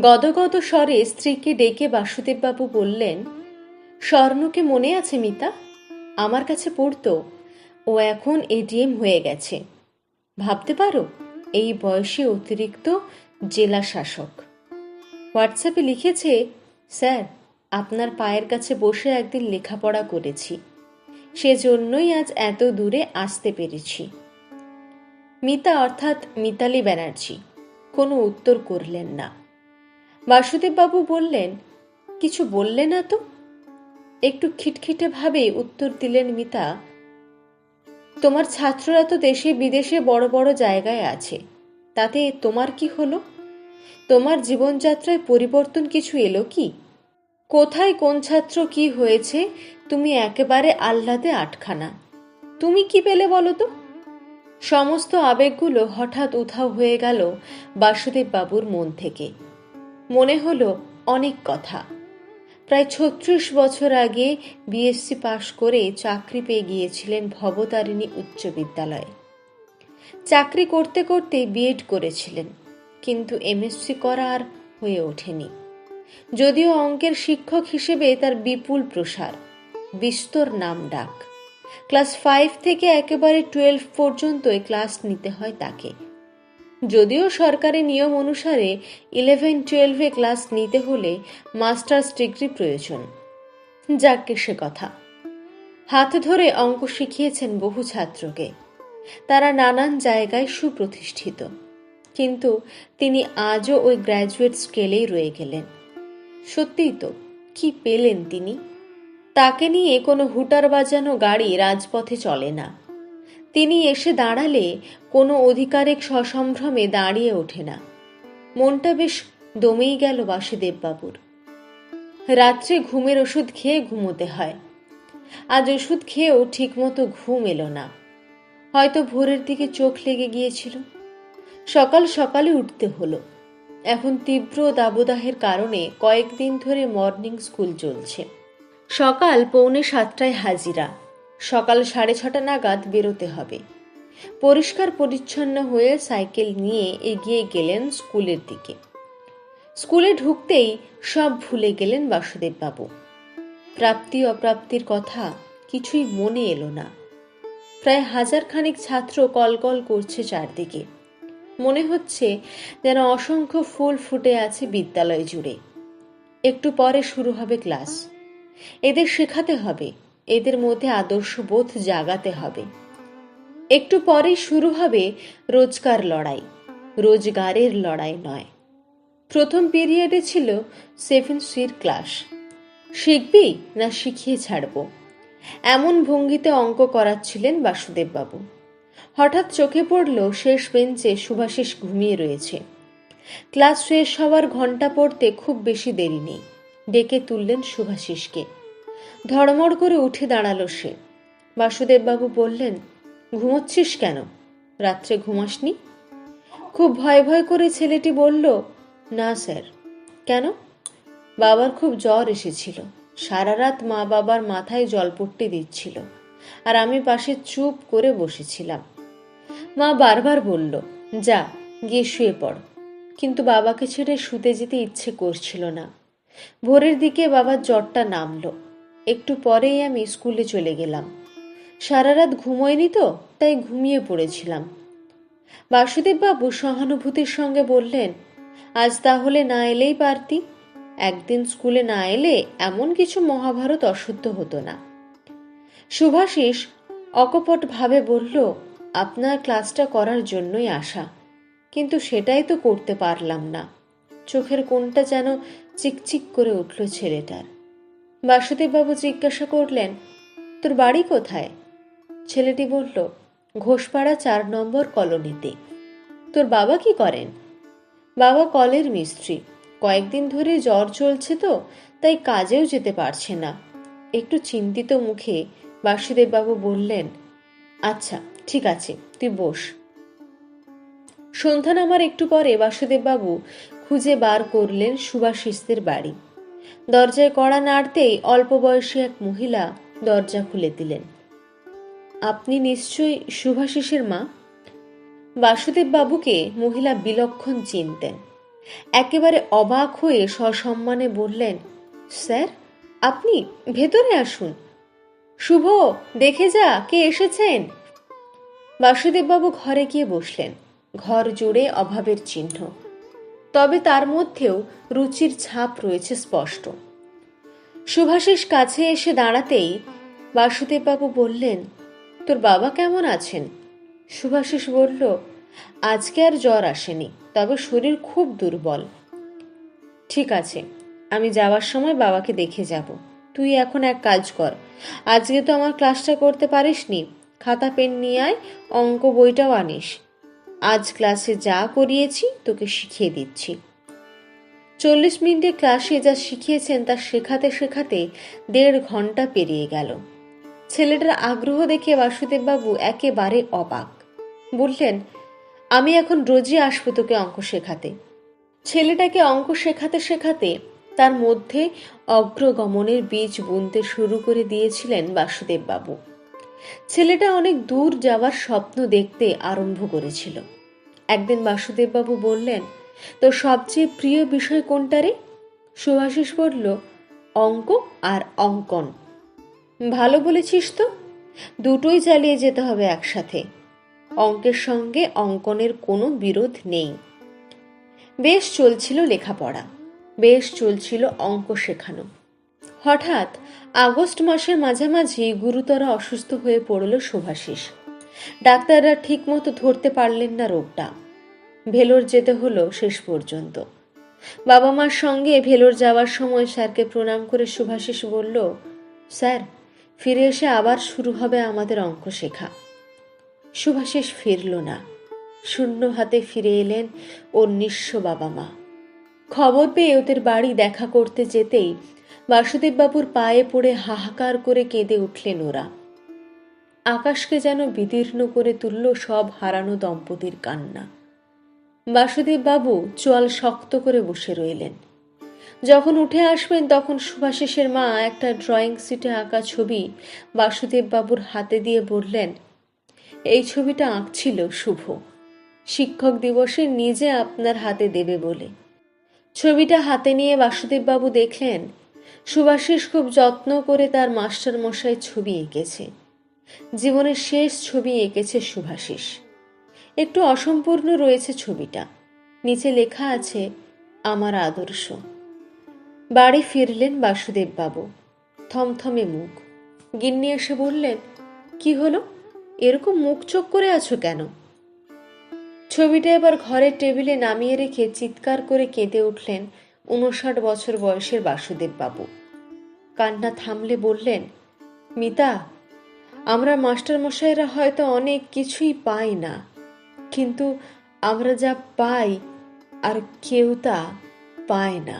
গদগদ স্বরে স্ত্রীকে ডেকে বাসুদেববাবু বললেন, স্বর্ণকে মনে আছে মিতা? আমার কাছে পড়তো, ও এখন এডিএম হয়ে গেছে। ভাবতে পারো, এই বয়সে অতিরিক্ত জেলা শাসক। হোয়াটসঅ্যাপে লিখেছে, স্যার, আপনার পায়ের কাছে বসে একদিন লেখাপড়া করেছি। সেজন্যই আজ এত দূরে আসতে পেরেছি। মিতা অর্থাৎ মিতালি ব্যানার্জি, কোনো উত্তর করলেন না। বাসুদেববাবু বললেন, কিছু বললে না তো? একটু খিটখিটে ভাবে উত্তর দিলেন মিতা, তোমার ছাত্ররা তো দেশে বিদেশে বড় বড় জায়গায় আছে, তাতে তোমার কি হলো? তোমার জীবনযাত্রায় পরিবর্তন কিছু এলো কি? কোথায় কোন ছাত্র কি হয়েছে, তুমি একেবারে আহ্লাদে আটখানা। তুমি কি পেলে বলো তো? সমস্ত আবেগগুলো হঠাৎ উধাও হয়ে গেল বাসুদেব বাবুর মন থেকে। মনে হলো অনেক কথা। প্রায় ছত্রিশ বছর আগে বিএসসি পাশ করে চাকরি পেয়ে গিয়েছিলেন ভবতারিণী উচ্চ বিদ্যালয়ে। চাকরি করতে করতে বিএড করেছিলেন, কিন্তু এমএসসি করা আর হয়ে ওঠেনি। যদিও অঙ্কের শিক্ষক হিসেবে তার বিপুল প্রসার, বিস্তর নাম ডাক। ক্লাস ফাইভ থেকে একেবারে টুয়েলভ পর্যন্ত ক্লাস নিতে হয় তাকে। যদিও সরকারি নিয়ম অনুসারে ইলেভেন টুয়েলভে ক্লাস নিতে হলে মাস্টার্স ডিগ্রি প্রয়োজন। যাকে সে কথা। হাত ধরে অঙ্ক শিখিয়েছেন বহু ছাত্রকে। তারা নানান জায়গায় সুপ্রতিষ্ঠিত। কিন্তু তিনি আজও ওই গ্র্যাজুয়েট স্কেলেই রয়ে গেলেন। সত্যিই তো, কি পেলেন তিনি? তাকে নিয়ে কোনো হুটার বাজানো গাড়ি রাজপথে চলে না। তিনি এসে দাঁড়ালে কোনো অধিকারিক সসম্ভ্রমে দাঁড়িয়ে ওঠে না। মনটা বেশ দমেই গেল বাসুদেববাবুর। রাত্রে ঘুমের ওষুধ খেয়ে ঘুমোতে হয়। আজ ওষুধ খেয়েও ঠিকমতো ঘুম এলো না। হয়তো ভোরের দিকে চোখ লেগে গিয়েছিল। সকাল সকালে উঠতে হলো। এখন তীব্র দাবদাহের কারণে কয়েকদিন ধরে মর্নিং স্কুল চলছে। সকাল পৌনে সাতটায় হাজিরা। সকাল সাড়ে ছটা নাগাদ বেরোতে হবে। পরিষ্কার পরিচ্ছন্ন হয়ে সাইকেল নিয়ে এগিয়ে গেলেন স্কুলের দিকে। স্কুলে ঢুকতেই সব ভুলে গেলেন বাসুদেববাবু। প্রাপ্তি অপ্রাপ্তির কথা কিছুই মনে এলো না। প্রায় হাজার খানিক ছাত্র কলকল করছে চারদিকে। মনে হচ্ছে যেন অসংখ্য ফুল ফুটে আছে বিদ্যালয় জুড়ে। একটু পরে শুরু হবে ক্লাস। এদের শেখাতে হবে। এদের মধ্যে আদর্শ বোধ জাগাতে হবে। একটু পরেই শুরু হবে রোজকার লড়াই। রোজগারের লড়াই নয়। প্রথম পিরিয়ডে ছিল সেভেন সির ক্লাস। শিখবি না শিখিয়ে ছাড়ব? এমন ভঙ্গিতে অঙ্ক করাচ্ছিলেন বাসুদেববাবু। হঠাৎ চোখে পড়ল শেষ বেঞ্চে সুভাষিস ঘুমিয়ে রয়েছে। ক্লাস শেষ হওয়ার ঘণ্টা পড়তে খুব বেশি দেরি নেই। ডেকে তুললেন সুভাষিসকে। ধড়মড় করে উঠে দাঁড়াল সে। বাসুদেববাবু বললেন, ঘুমোচ্ছিস কেন? রাত্রে ঘুমাসনি? খুব ভয় ভয় করে ছেলেটি বলল, না স্যার। কেন? বাবার খুব জ্বর এসেছিল। সারা রাত মা বাবার মাথায় জল জলপট্টি দিচ্ছিল আর আমি পাশে চুপ করে বসেছিলাম। মা বারবার বলল, যা, গিয়ে শুয়ে পড়। কিন্তু বাবাকে ছেড়ে শুতে যেতে ইচ্ছে করছিল না। ভোরের দিকে বাবার জ্বরটা নামলো। একটু পরেই আমি স্কুলে চলে গেলাম। সারা রাত ঘুমোয়নি তো, তাই ঘুমিয়ে পড়েছিলাম। বাসুদেববাবু সহানুভূতির সঙ্গে বললেন, আজ তাহলে না এলেই পারতি। একদিন স্কুলে না এলে এমন কিছু মহাভারত অশুদ্ধ হতো না। সুভাষিস অকপট ভাবে বলল, আপনার ক্লাসটা করার জন্যই আসা। কিন্তু সেটাই তো করতে পারলাম না। চোখের কোনটা যেন চিকচিক করে উঠল ছেলেটার। বাসুদেববাবু জিজ্ঞাসা করলেন, তোর বাড়ি কোথায়? ছেলেটি বলল, ঘোষপাড়া চার নম্বর কলোনিতে। তোর বাবা কি করেন? বাবা কলের মিস্ত্রি। কয়েকদিন ধরে জ্বর চলছে তো, তাই কাজেও যেতে পারছে না। একটু চিন্তিত মুখে বাসুদেববাবু বললেন আচ্ছা ঠিক আছে, তুই বস। সন্ধ্যা নামার একটু পরে বাসুদেববাবু খুঁজে বার করলেন সুভাষিসদের বাড়ি। দরজায় কড়া নাড়তেই অল্প বয়সী এক মহিলা দরজা খুলে দিলেন। আপনি নিশ্চয়ই সুভাষিসের মা? বাসুদেব বাবুকে মহিলা বিলক্ষণ চিনতেন। একেবারে অবাক হয়ে সসম্মানে বললেন, স্যার, আপনি ভেতরে আসুন। শুভ, দেখে যা, কে এসেছেন? বাসুদেববাবু ঘরে গিয়ে বসলেন। ঘর জুড়ে অভাবের চিহ্ন। তবে তার মধ্যেও রুচির ছাপ রয়েছে স্পষ্ট। সুভাষিস কাছে এসে দাঁড়াতেই বাসুদেববাবু বললেন, তোর বাবা কেমন আছেন? সুভাষিস বলল, আজকে আর জ্বর আসেনি, তবে শরীর খুব দুর্বল। ঠিক আছে, আমি যাওয়ার সময় বাবাকে দেখে যাব। তুই এখন এক কাজ কর, আজকে তো আমার ক্লাসটা করতে পারিসনি, খাতা, পেন নিয়ে আয়, অঙ্ক, বইটাও আনিস। আজ ক্লাসে যা করিয়েছি, তোকে শিখিয়ে দিচ্ছি। চল্লিশ মিনিটে ক্লাসে যা শিখিয়েছেন, তা শেখাতে শেখাতে দেড় ঘণ্টা পেরিয়ে গেল। ছেলেটার আগ্রহ দেখে বাসুদেববাবু একেবারে অবাক। বললেন, আমি এখন রোজই আসব তোকে অঙ্ক শেখাতে। ছেলেটাকে অঙ্ক শেখাতে শেখাতে তার মধ্যে অগ্রগমনের বীজ বুনতে শুরু করে দিয়েছিলেন বাসুদেববাবু। ছেলেটা অনেক দূর যাওয়ার স্বপ্ন দেখতে আরম্ভ করেছিল। একদিন বাসুদেববাবু বললেন তো সবচেয়ে প্রিয় বিষয় কোনটা রে? সুভাষিস বলল, অঙ্ক আর অঙ্কন। ভালো বলেছিস তো। দুটোই চালিয়ে যেতে হবে একসাথে। অঙ্কের সঙ্গে অঙ্কনের কোনো বিরোধ নেই। বেশ চলছিল লেখাপড়া। বেশ চলছিল অঙ্ক শেখানো। হঠাৎ আগস্ট মাসের মাঝামাঝি গুরুতর অসুস্থ হয়ে পড়ল শুভাশিস। ডাক্তাররা ঠিকমতো ধরতে পারলেন না রোগটা। ভেলোর যেতে হলো শেষ পর্যন্ত। বাবা মার সঙ্গে ভেলোর যাওয়ার সময় স্যারকে প্রণাম করে শুভাশিস বলল, স্যার, ফিরে এসে আবার শুরু হবে আমাদের অঙ্ক শেখা। শুভাশিস ফিরল না। শূন্য হাতে ফিরে এলেন ওর নিঃস্ব বাবা মা। খবর পেয়ে ওদের বাড়ি দেখা করতে যেতেই বাসুদেববাবুর পায়ে পড়ে হাহাকার করে কেঁদে উঠলেন ওরা। আকাশকে যেন বিদীর্ণ করে তুলল সব হারানো দম্পতির কান্না। বাসুদেববাবু চোয়াল শক্ত করে বসে রইলেন। যখন উঠে আসবেন তখন সুভাষিসের মা একটা ড্রয়িং সিটে আঁকা ছবি বাসুদেববাবুর হাতে দিয়ে বললেন, এই ছবিটা আঁকছিল শুভ। শিক্ষক দিবসে নিজে আপনার হাতে দেবে বলে। ছবিটা হাতে নিয়ে বাসুদেববাবু দেখলেন সুভাষিস খুব যত্ন করে তার মাস্টার মশাই ছবি এঁকেছে। জীবনের শেষ ছবি এঁকেছে সুভাষিস। একটু অসম্পূর্ণ রয়েছে ছবিটা। নিচে লেখা আছে, আমার আদর্শ। বাড়ি ফিরলেন বাসুদেববাবু। থমথমে মুখ। গিন্নি এসে বললেন, কি হলো? এরকম মুখ চোখ করে আছো কেন? ছবিটা এবার ঘরের টেবিলে নামিয়ে রেখে চিৎকার করে কেঁদে উঠলেন উনষাট বছর বয়সের বাসুদেব বাবু। কান্না থামলে বললেন, মিতা, আমরা মাস্টার মশাইরা হয়তো অনেক কিছুই পাই না, কিন্তু আমরা যা পাই আর কেউ তা পায় না।